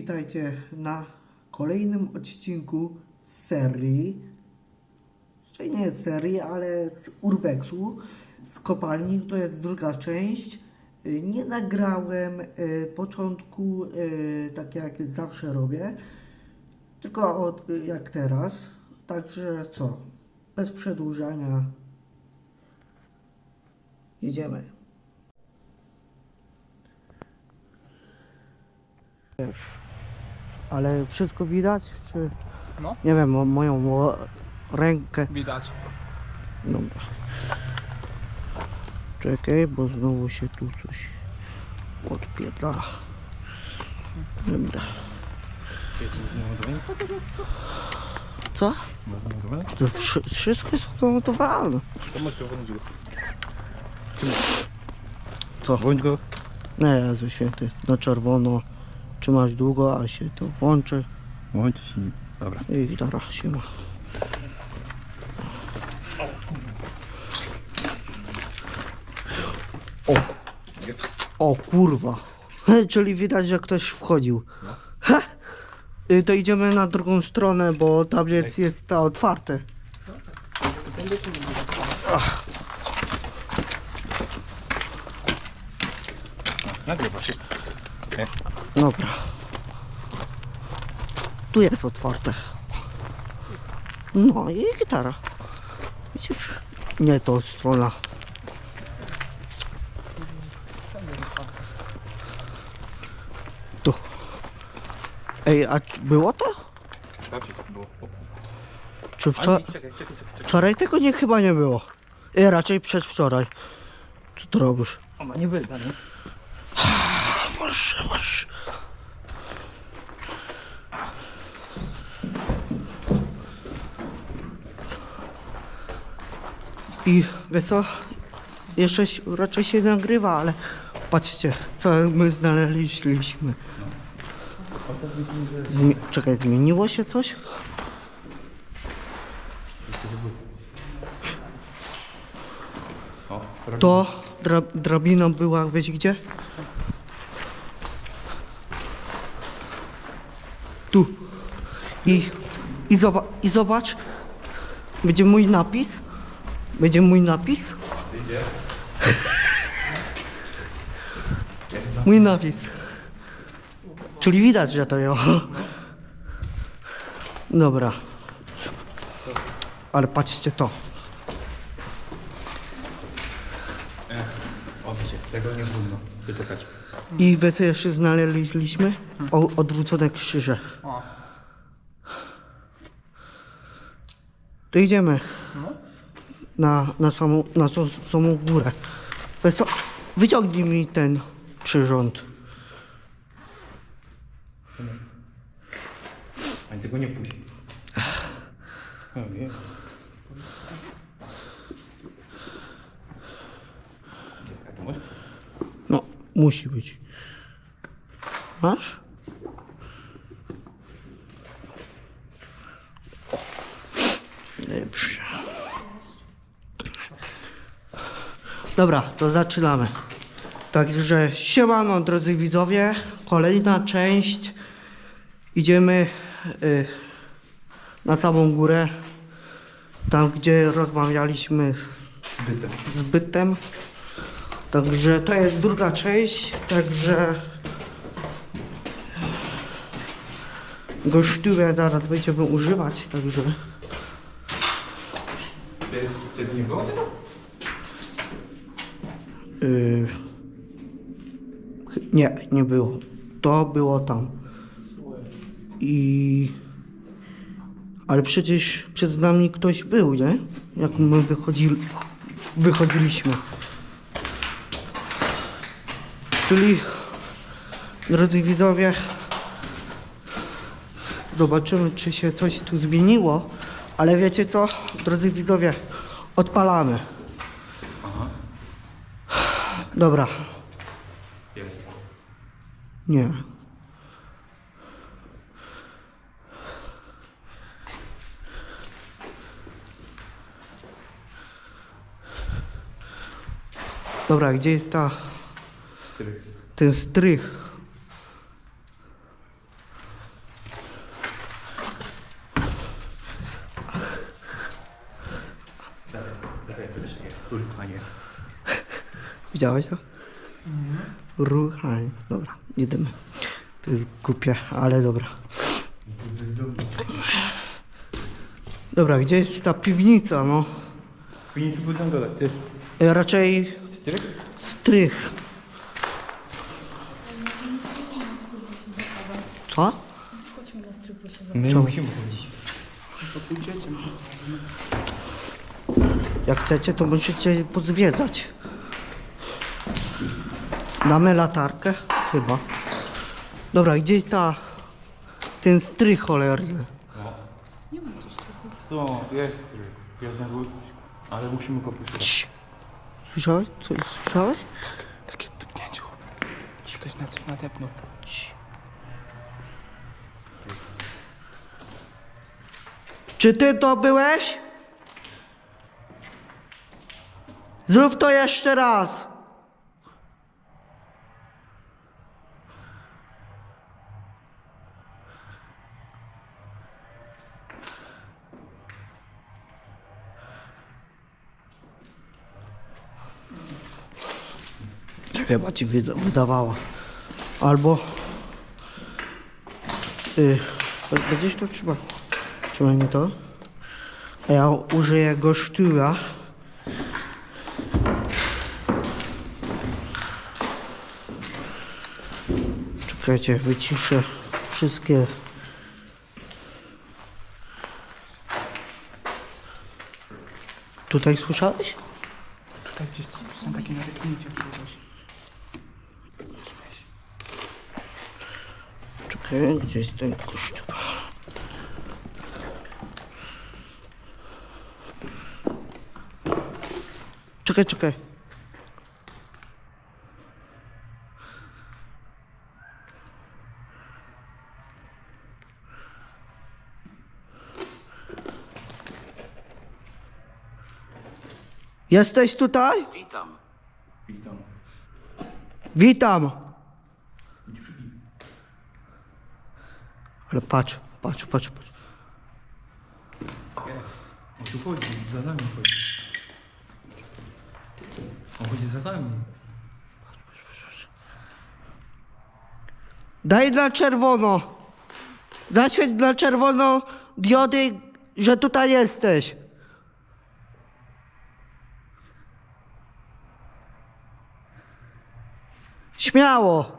Witajcie na kolejnym odcinku z serii, czyli nie z serii, ale z Urbexu, z kopalni, to jest druga część. Nie nagrałem y, początku, y, tak jak zawsze robię, tylko od, y, jak teraz. Także co, bez przedłużania, jedziemy. Ale wszystko widać, czy... No. Nie wiem, mo- moją mo- rękę. Widać. Dobra. Czekaj, bo znowu się tu coś odpierdala. Dobra. Co? To wszy- wszystko jest zamontowane. Co? Bądź go. Nie, Jezu święty, na czerwono trzymać długo, a się to włączy Bądź się. Dobra. i gitara się ma. O, o kurwa, czyli widać, że ktoś wchodził. Ha! Y, To idziemy na drugą stronę, bo tabliec jest ta otwarte. Nagrywa się. Dobra. Tu jest otwarte. No i gitara. Widzisz? Nie to strona. Tu. Ej, a było to? Tak było. Czy wczoraj? Wczoraj tego nie chyba nie było. I raczej przedwczoraj. Co ty robisz? Ona nie wyda, nie? Boże, boże. I wiesz co? Jeszcze raczej się nagrywa, ale patrzcie, co my znaleźliśmy. Zmi- czekaj, zmieniło się coś? To dra drabina była, wiesz gdzie? Tu. I, i, zoba I zobacz, będzie mój napis. Będzie mój napis. Mój napis. Czyli widać, że to ja. Dobra. Ale patrzcie to. Odcie, tego nie wytykać. I wy co jeszcze znaleźliśmy? O, odwrócone krzyże. To idziemy na, na, samą, na tą samą górę. Wy co? Wyciągnij mi ten przyrząd. Ani tego nie masz? No, musi być. Masz? Dobrze. Dobra, to zaczynamy. Także siemano drodzy widzowie, kolejna część. Idziemy y, na samą górę, tam gdzie rozmawialiśmy z bytem. Także to jest druga część, także gościówę zaraz będziemy używać, także tego nie było? yy, ch- nie, nie było. To było tam. I ale przecież przed nami ktoś był, nie? Jak my wychodzili, wychodziliśmy. Czyli, drodzy widzowie, zobaczymy, czy się coś tu zmieniło. Ale wiecie co, drodzy widzowie, odpalamy. Aha. Dobra, Jest. nie. Dobra, gdzie jest ta, Strych. ten strych? Ruchanie. Widziałeś to? Ruchanie. Dobra, idziemy. To jest głupie, ale dobra. Dobra, gdzie jest ta piwnica, no? Nic będą gadać, ty. E, Raczej Stryk? strych. Co? Chodźmy na strych, bo się My Czemu? musimy chodzić. Jak chcecie, to możecie pozwiedzać. Damy latarkę? Chyba. Dobra, gdzie jest ta... Ten strych cholerny? Nie ma tu strychu. Co, jest stryk. Ja znowu... Ale musimy go. Cii. Słyszałeś? Co, słyszałeś? Takie tupnięcie. Ktoś na coś nadepnął. Cii. Czy ty to byłeś? Zrób to jeszcze raz. Chyba ci wyda- wydawała. Albo... Yy, gdzieś to trzeba... Trzymaj mi to. A ja użyję gościuła. Czekajcie, wyciszę wszystkie... Tutaj słyszałeś? Tutaj gdzieś są takie nadepnięcia kogoś. Czekaj, gdzie jest ten kościół? Czekaj, czekaj. Jesteś tutaj? Witam. Widzą. Witam. Ale patrz, patrz, patrz, patrz. Jest. On tu chodzi, za nami chodzi. On chodzi za nami. Daj na czerwono. Zaświeć na czerwono diody, że tutaj jesteś. Śmiało.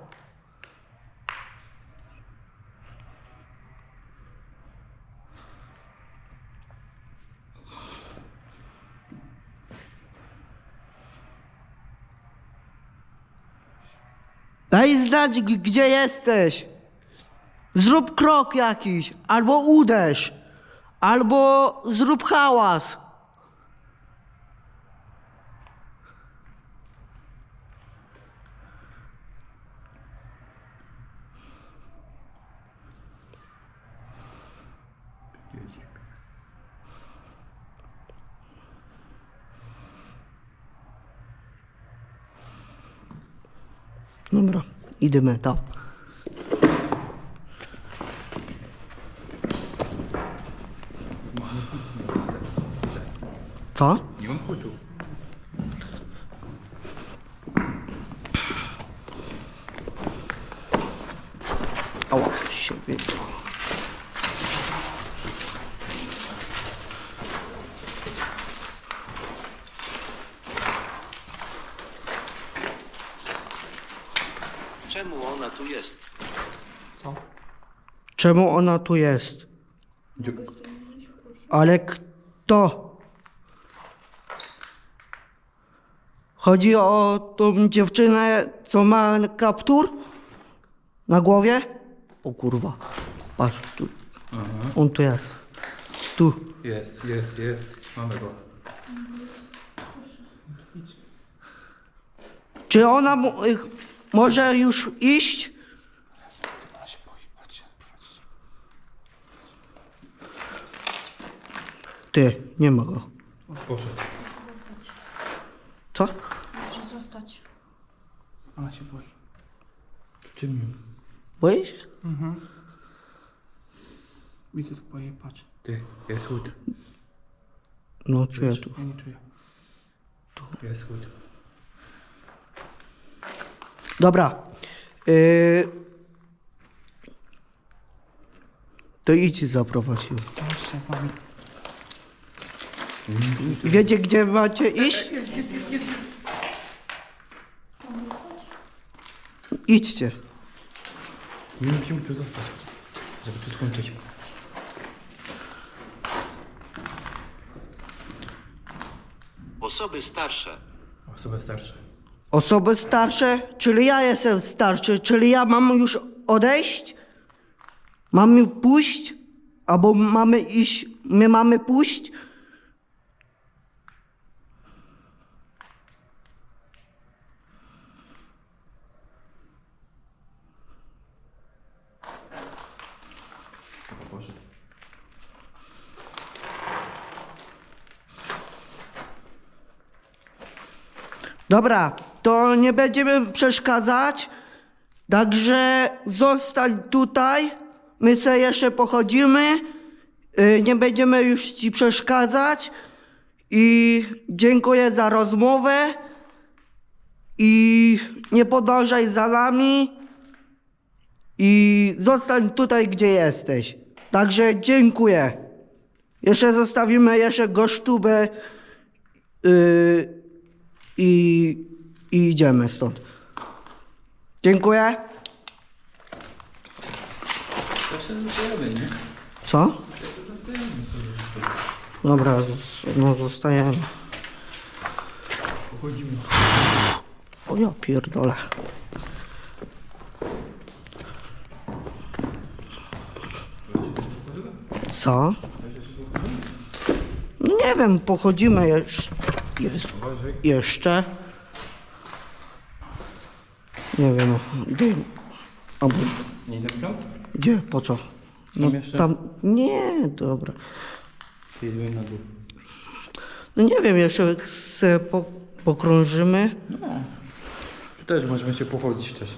Daj znać, gdzie jesteś. Zrób krok jakiś, albo uderz, albo zrób hałas. Dobra, idziemy tam. Co? I on poczuł. Ała, się wybiło. Czemu ona tu jest? Czemu ona tu jest? Ale kto? Chodzi o tą dziewczynę, co ma kaptur na głowie? O kurwa, patrz tu. On tu jest. Tu. Jest, jest, jest. Mamy go. Czy ona mu, może już iść? Ona się boi, chodźcie, prowadźcie. Ty, nie ma go. Poszedł. Co? Może zostać. Ona się boi. Czym? Boisz się? Widzę to boję, patrz. Ty, jest łód. No, czuję tu. Ja nie czuję. Jest chód. Dobra. Yy... To idź zaprowadził. Z nami. Wiecie, gdzie macie iść? Idźcie. My musimy tu zostać, żeby tu skończyć. Osoby starsze. Osoby starsze. Osoby starsze, czyli ja jestem starszy, czyli ja mam już odejść? Mamy pójść? Albo mamy iść, my mamy pójść? Dobra, to nie będziemy przeszkadzać, także zostań tutaj, my sobie jeszcze pochodzimy, yy, nie będziemy już ci przeszkadzać. I dziękuję za rozmowę. I nie podążaj za nami. I zostań tutaj, gdzie jesteś. Także dziękuję. Jeszcze zostawimy jeszcze gosztubę yy, i, i idziemy stąd. Dziękuję. Jeszcze zostajemy, nie? Co? Zostajemy sobie. Dobra, no zostajemy. Pochodzimy. O ja pierdolę. Co? Nie wiem, pochodzimy jeszcze. Jeszcze. Nie wiem, gdzie, albo, Nie idę gdzie, po co? No Tam jeszcze? tam, nie, dobra. Jedziemy na dół. No nie wiem, jeszcze se po, pokrążymy. No. Tu też możemy się pochodzić też.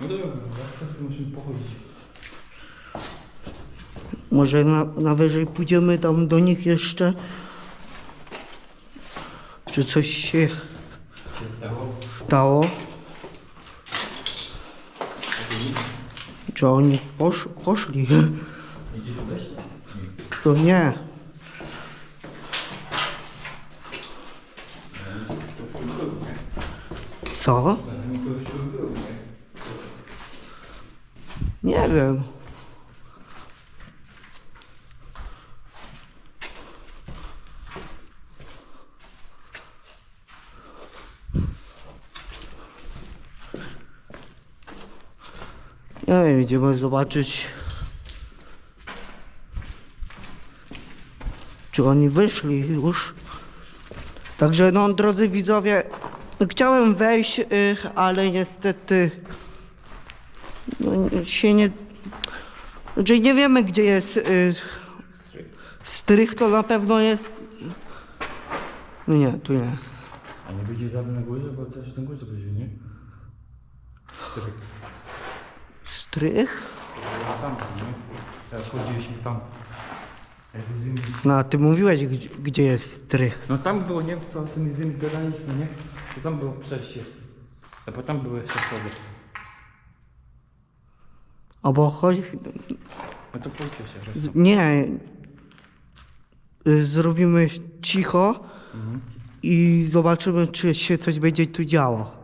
No dobra, tak musimy pochodzić. Może na, na wyżej pójdziemy tam do nich jeszcze. Czy coś Się stało? Czy oni posz, poszli? Co nie? Co? Nie wiem. Nie wiem, idziemy zobaczyć. Czy oni wyszli już? Także no, drodzy widzowie, chciałem wejść, y, ale niestety no, się nie... Znaczy nie wiemy, gdzie jest y, strych, to na pewno jest... No nie, tu nie. A nie będzie tam na górze, bo też na górze będzie, nie? Stryk. Strych? Tam, nie? Chodziliśmy tam. Jak z nimi... No, a ty mówiłeś, gdzie, gdzie jest strych. No tam było, nie? Co z nimi, z nimi gadaliśmy, nie? To tam było przejście. A potem były jeszcze schody. Albo chodź... No to pójdźcie się z- Nie. Y, Zrobimy cicho i zobaczymy, czy się coś będzie tu działo.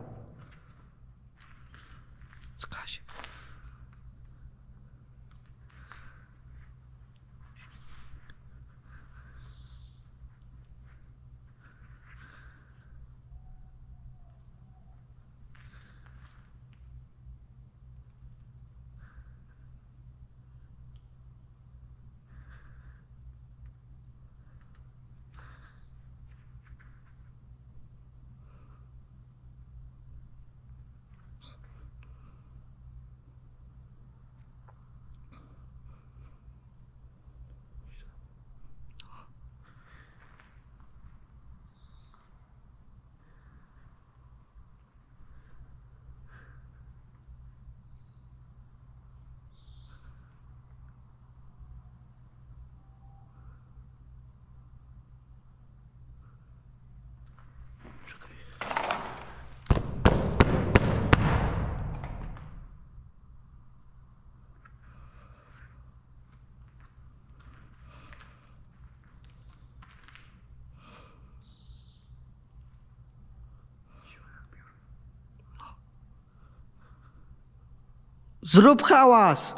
Zrób hałas!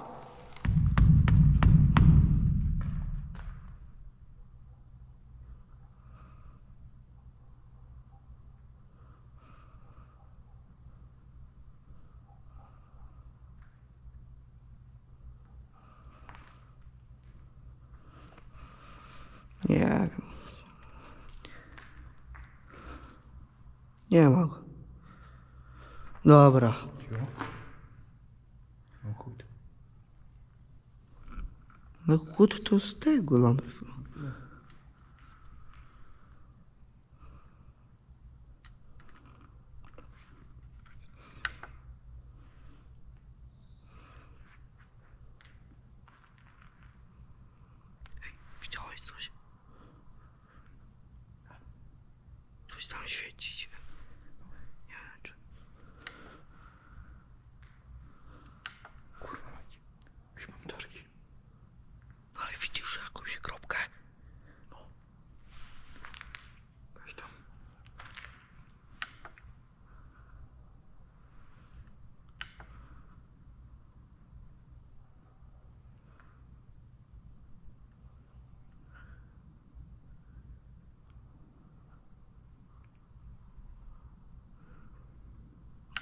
Nie wiem. Nie ma go. Dobra. Cicho. No chód. No chód to z tego pewno. Ej, Widziałeś coś? Coś tam się. Nie wiem, czy... Kurwa mać. Już mam targi. Ale widzisz jakąś kropkę? Każ tam.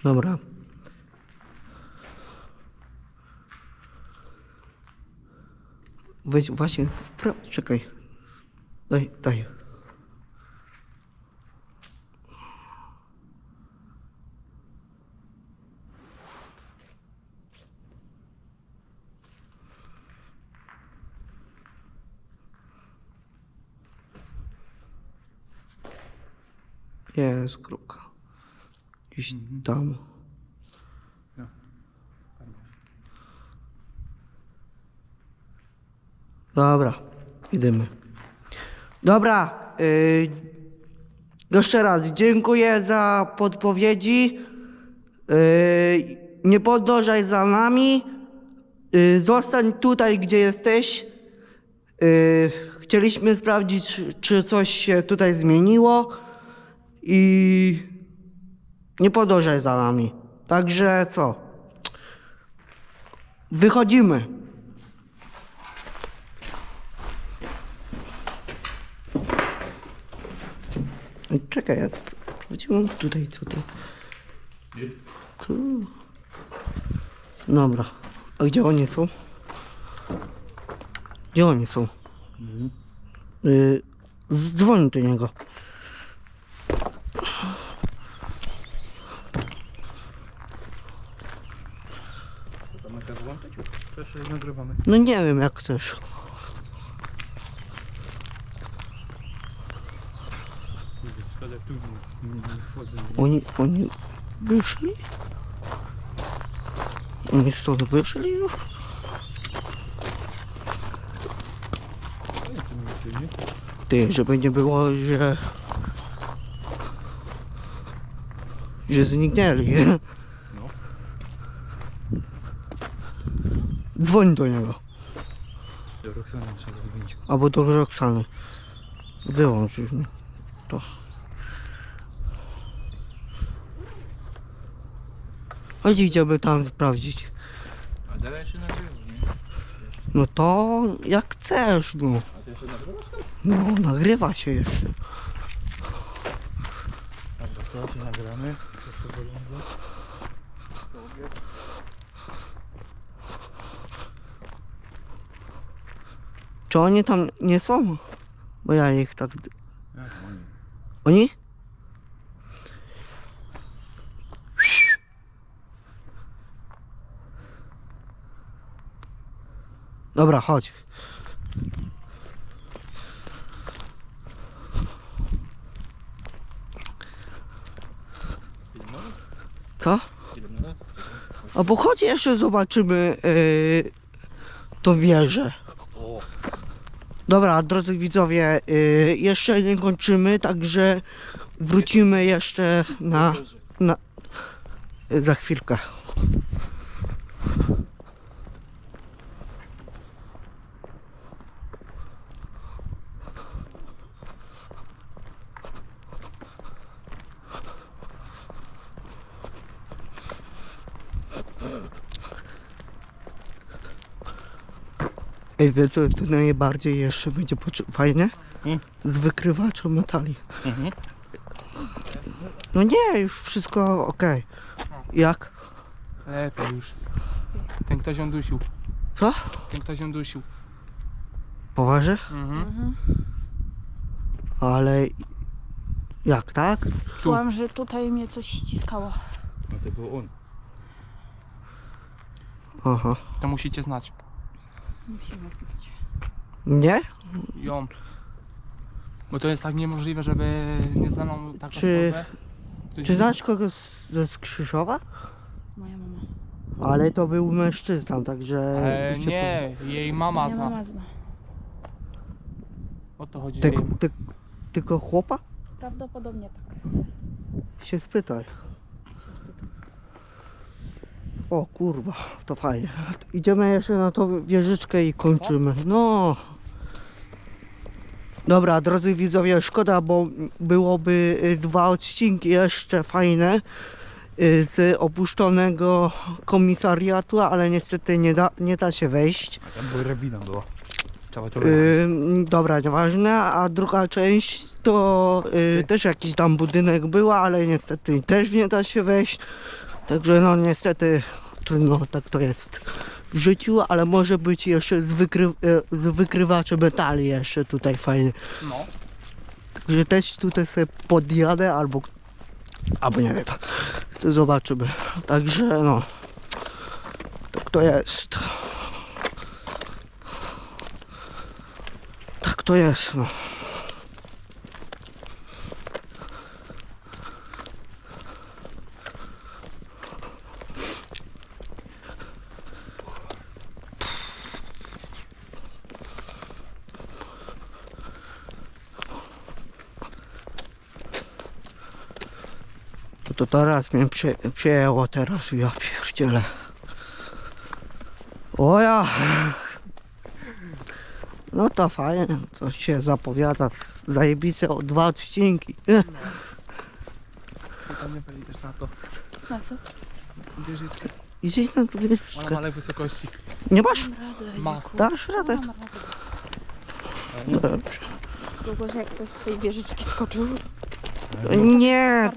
Dobra. Weź właśnie, spra- czekaj. Daj, daj. Jest kropka. Iść tam. No. Dobra, idziemy. Dobra, yy, jeszcze raz dziękuję za podpowiedzi. Yy, nie podążaj za nami. Yy, zostań tutaj, gdzie jesteś. Yy, chcieliśmy sprawdzić, czy coś się tutaj zmieniło i nie podążaj za nami. Także co? Wychodzimy. Czekaj, ja sp- sprawdziłem tutaj co to. Jest. Tu. Dobra. A gdzie oni są? Gdzie oni są? Y, Dzwoń do niego. Nagrywamy. No nie wiem jak chcesz. Oni, oni wyszli? Oni stąd wyszli już? Ty, żeby nie było, że... Że zniknęli. Dzwoń do niego. Do Roxana trzeba zadzwonić. Albo do Roxany. Wyłącz już mi to. Chodź idziemy tam sprawdzić. A dalej się nagrywa, nie? No to jak chcesz, no. A ty jeszcze nagrywasz tam? No, nagrywa się jeszcze. Dobra, to się nagramy. Jak to wygląda? Czy oni tam nie są? Bo ja ich tak... Jak oni? Oni? Dobra, chodź. Co? Minut? Albo chodź jeszcze zobaczymy yy, tą wieżę. Dobra, drodzy widzowie, yy, jeszcze nie kończymy, także wrócimy jeszcze na, na za chwilkę. Ej, wiesz co, to najbardziej jeszcze będzie fajne? Mm. Z wykrywaczem metali. Mhm. No nie, już wszystko okej. Jak? Lepiej już. Ten ktoś ją dusił. Co? Ten ktoś ją dusił. Poważnie? Mhm. Ale... Jak, tak? Czułam, że tutaj mnie coś ściskało. No to był on. Aha. To musicie znać. Musimy znać. Nie? Ją. Bo to jest tak niemożliwe, żeby nieznaną taką Czy- osobę. ktoś- Czy znasz kogoś ze Skrzyżowa? Moja mama. Ale to był mężczyzna, także... E, nie, jej mama Moja zna. mama zna. O to chodzi. Ty, że jej... ty, tylko chłopa? Prawdopodobnie tak. Się spytaj. O kurwa, to fajnie. Idziemy jeszcze na tą wieżyczkę i kończymy. No. Dobra, drodzy widzowie, szkoda, bo byłoby y, dwa odcinki jeszcze fajne y, z opuszczonego komisariatu, ale niestety nie da, nie da się wejść. A tam była rabina była. Yy, dobra, nieważne. A druga część to yy, też jakiś tam budynek była, ale niestety też nie da się wejść. Także no niestety trudno, tak to jest w życiu, ale może być jeszcze z, wykry, yy, z wykrywaczem metali jeszcze tutaj fajny. No. Także też tutaj sobie podjadę albo albo nie wiem. To zobaczymy. Także no tak to jest. Tak to jest, no. No to teraz mnie prze, przejęło teraz, ja pierdzielę. O ja! No to fajnie, coś się zapowiada, z- zajebiste o dwa odcinki. Eh, Tam nie byli też na to. Na co? Wieżyczkę. Idziesz na to Ona ma lek wysokości. Nie masz? Mam radę. Ma. Dasz radę? Dobrze. Długo, że jak ktoś z tej wieżyczki skoczył. Nie,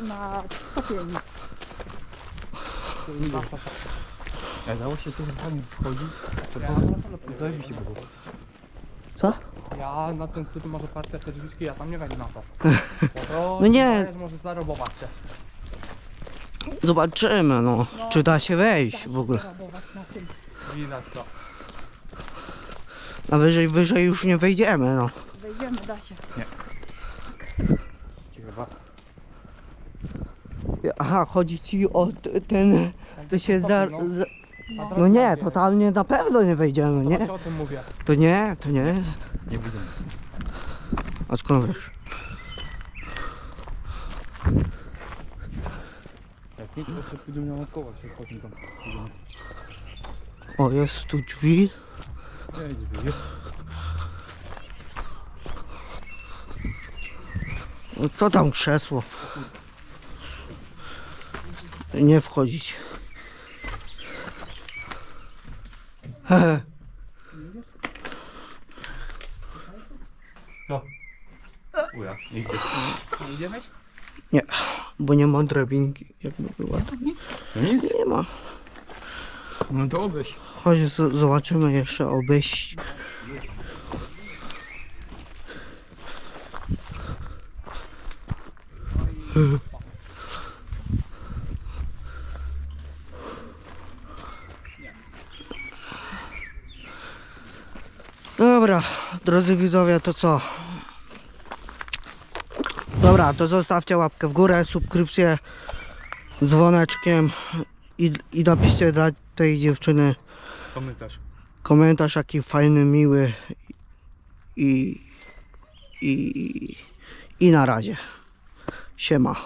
na stopień. Jak dało się tu tam wchodzić, to było zajebiście było. co? Ja na ten cykl może partia te drzwiczki, ja tam nie wejdę na to. No nie. Może zarobować się. Zobaczymy, no. Czy da się Da wejść się w ogóle. zarabować na tym. Widać to. A wyżej, wyżej już nie wejdziemy, no. Wejdziemy, da się. Chyba. Aha, chodzi ci o t- ten, to się za... No. za no nie, totalnie na pewno nie wejdziemy, nie? właśnie o tym mówię. To nie, to nie. Nie widzę. A skąd wiesz? Jak nie, to jeszcze pójdziemy naokoło się chodzi tam. Idziemy. O, jest tu drzwi. Nie idzie? No co tam krzesło? Nie wchodzić. Co? Uja, nigdy. Nie idziemy? Nie, bo nie ma drabinki, jakby była. No nic. Nie ma. No to obejść. Chodź, z- zobaczymy jeszcze obejść. Dobra, drodzy widzowie, to co? Dobra, to zostawcie łapkę w górę, subskrypcję, dzwoneczkiem i, i napiszcie dla tej dziewczyny Komentarz. komentarz jaki fajny, miły i, i, i na razie. Siema.